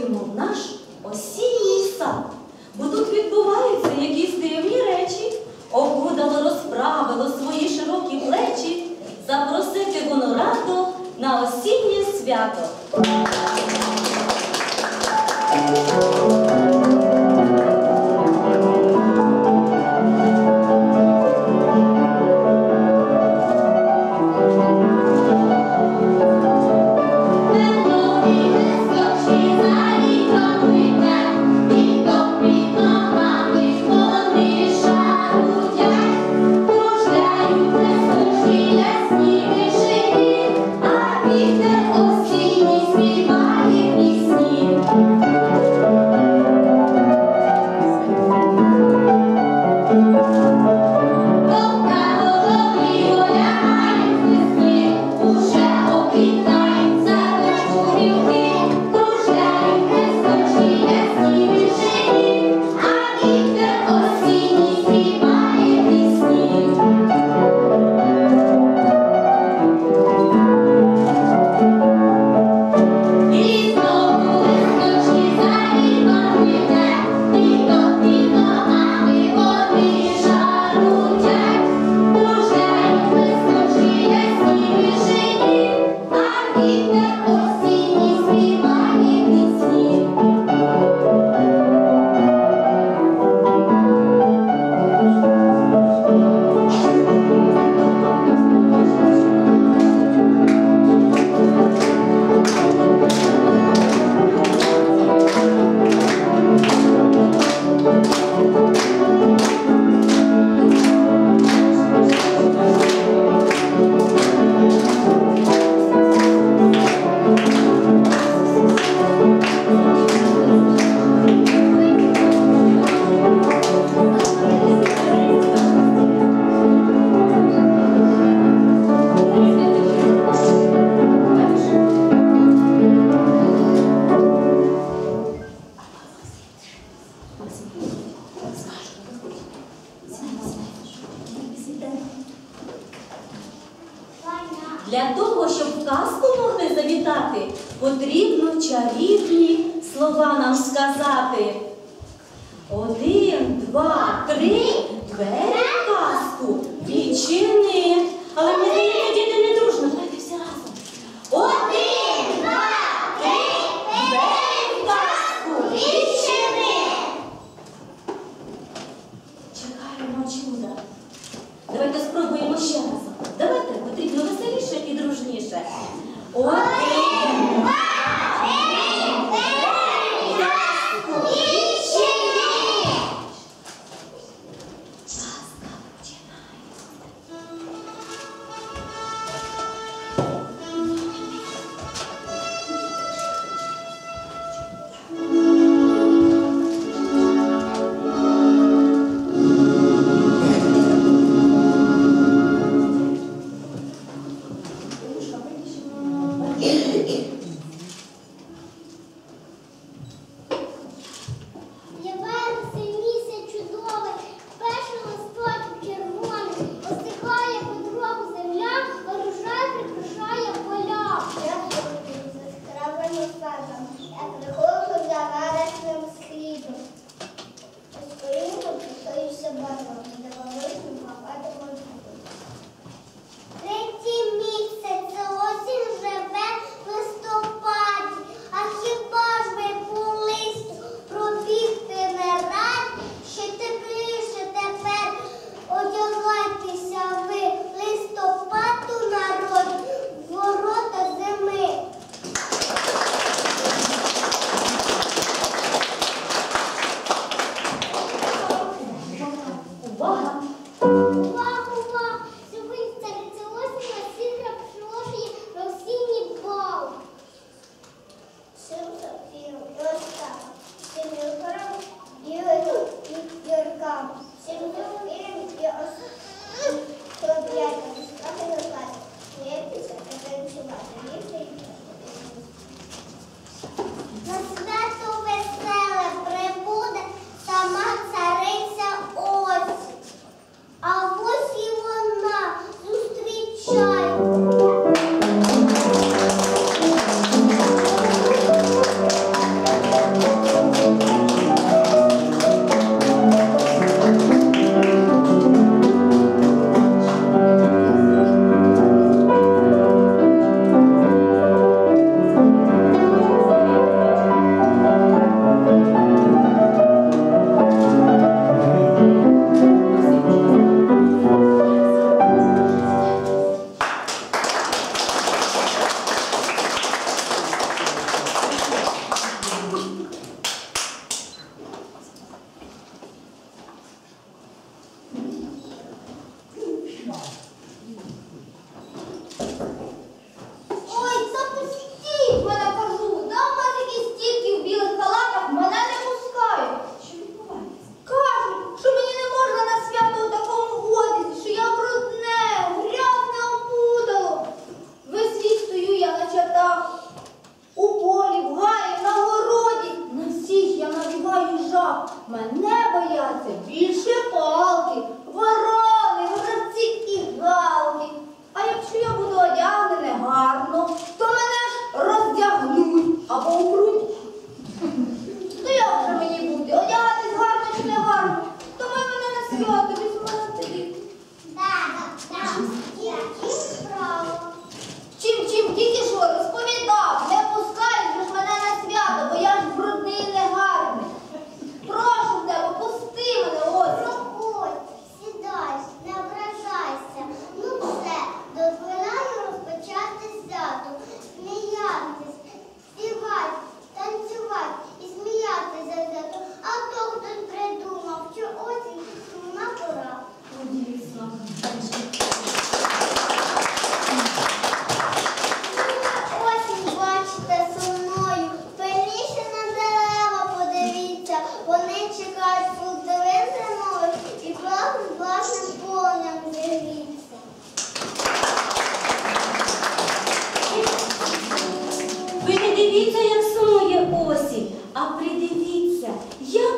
заходимо наш осінній сад, бо тут відбуваються якісь дивні речі, обгудало розправило свої широкі плечі, запросити воно радо на осіннє свято. Давайте спробуємо ще раз. Дивіться, як сумує осінь, а придивіться, як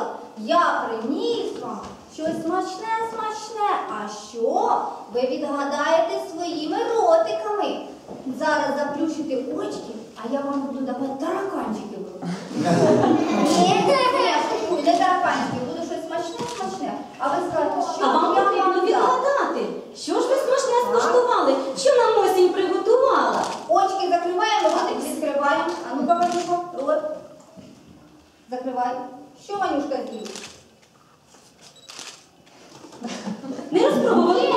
кисла. Я приніс вам щось смачне, смачне. А що? Ви відгадаєте своїми ротиками. Зараз заплющите очки, а я вам буду давати тараканчики. Ні, ні, не тараканчики, буду щось смачне, смачне. А ви скажете, що А вам я потрібно відгадати, що ж ви смачне скуштували, що нам осінь приготувала. Очки закриваємо, ротик відкриваємо. А ну-ка, Ванюшко, рот. Закривай. Що Ванюшка з'їв? Не розпробували?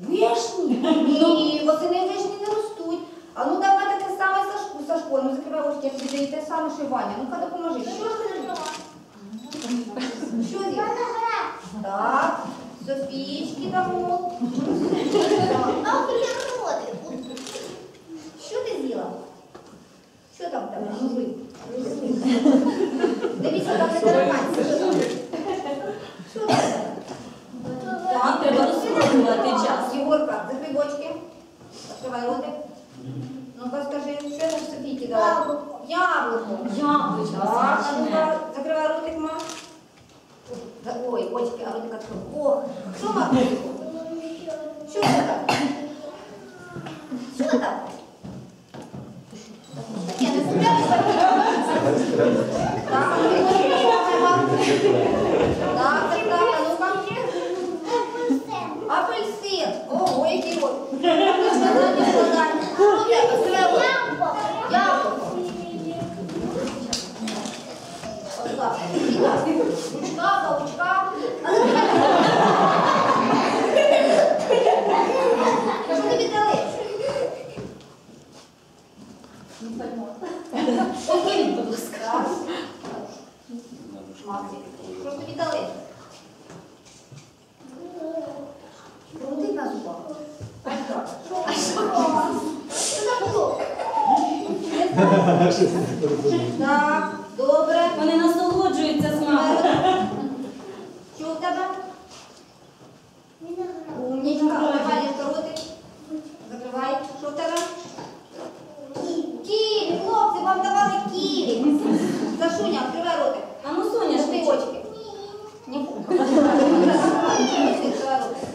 Вишні? Ні, восени вишні не ростуть. А ну давай таке саме Сашку, Сашко, ну закривай очки, як тобі те саме, що й Ваня. Ну-ка допоможи. Що ж ти з'їв? Що з'їв? Так, Софієчки дамо. А природи. Що ти з'їла? Що там в тебе? Дивіться, там не там? Нам треба розпробувати час. Єгорка, закрий бочки. Відкривай ротик. Ну-ка скажи, що я Софійки дала? Яблуко. Яблуко. Яблучко Так, ну-ка, закривай ротик, ма. Ой, очки, а ротик відкрив. Ох, що ма? Що це так? Що так? Таке, не справишся? Так, а ну, слухай, ма. Так, так, так, а ну-ка. Апельсин. Ого, який рот. Складання, складання. Що тебе? Скривай рот. Яблуко. Отак. Так. Ручка, паучка. А ну, Що тобі дали? Покинь, будь ласка. Так. Максик, що ж тобі дали? Крутить на зубах. А що? А що? Що там було? Так, добре. Вони насолоджуються смаком. Що у тебе? Виноград. Умнічка, закривай ротик. Закривай. Що в тебе? Ківі, хлопці, вам давали ківі. Сашуня, відкривай ротик. А ну, Соня, Ти швидше. очки. Ні. Відкривай ротик.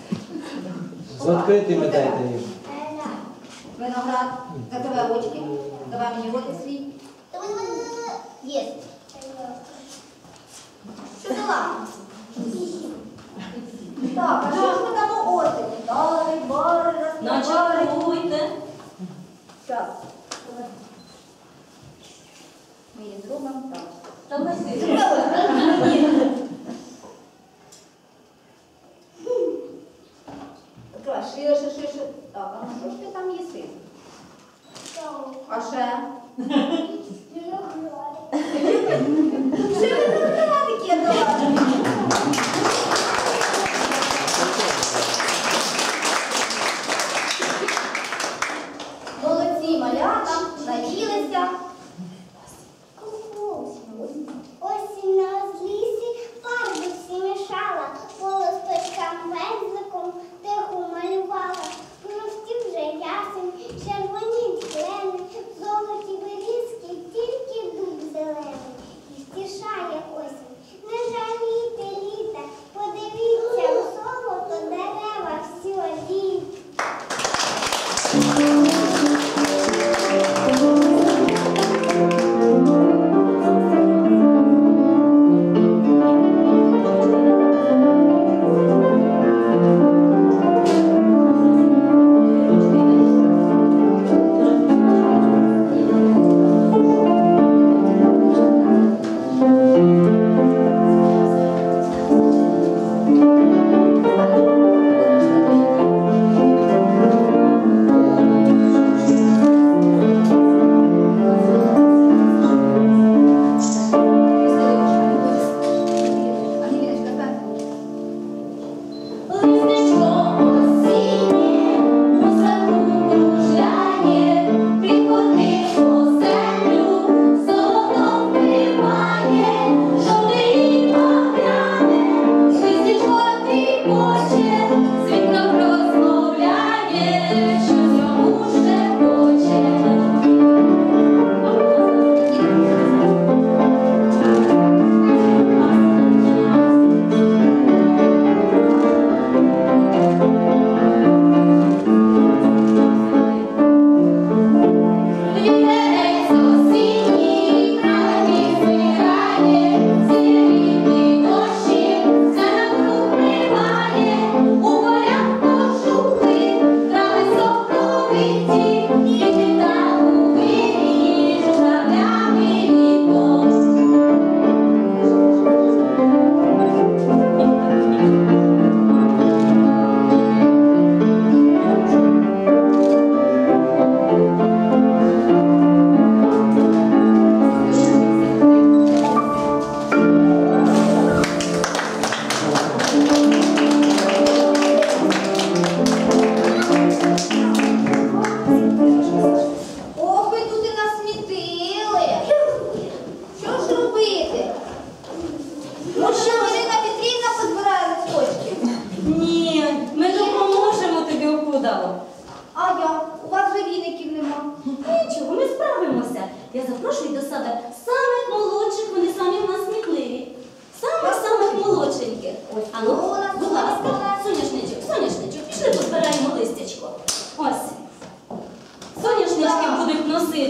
З відкритими дайте їм. Виноград. Закривай очки. Давай мені ротик свій. Є. Що дала? Так, а що ж ми дамо оцет? Дали, розкривали. Начаруйте. Так. Ми її зробимо так. Та лиси.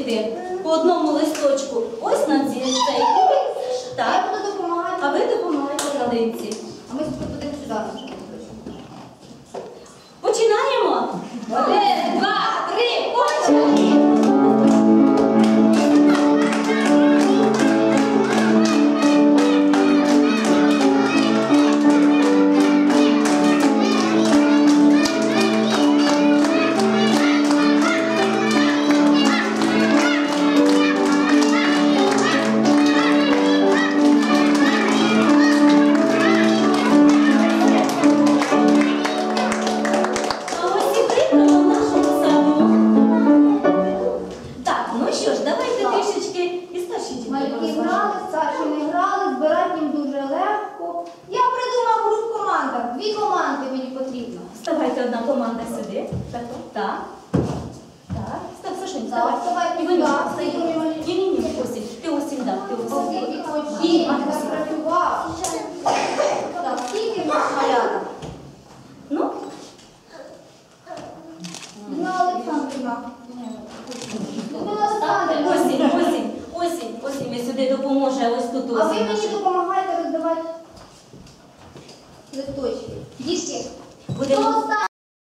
дітей по одному листочку. Ось на цій цей. Так. А ви допомагаєте на линці. А ми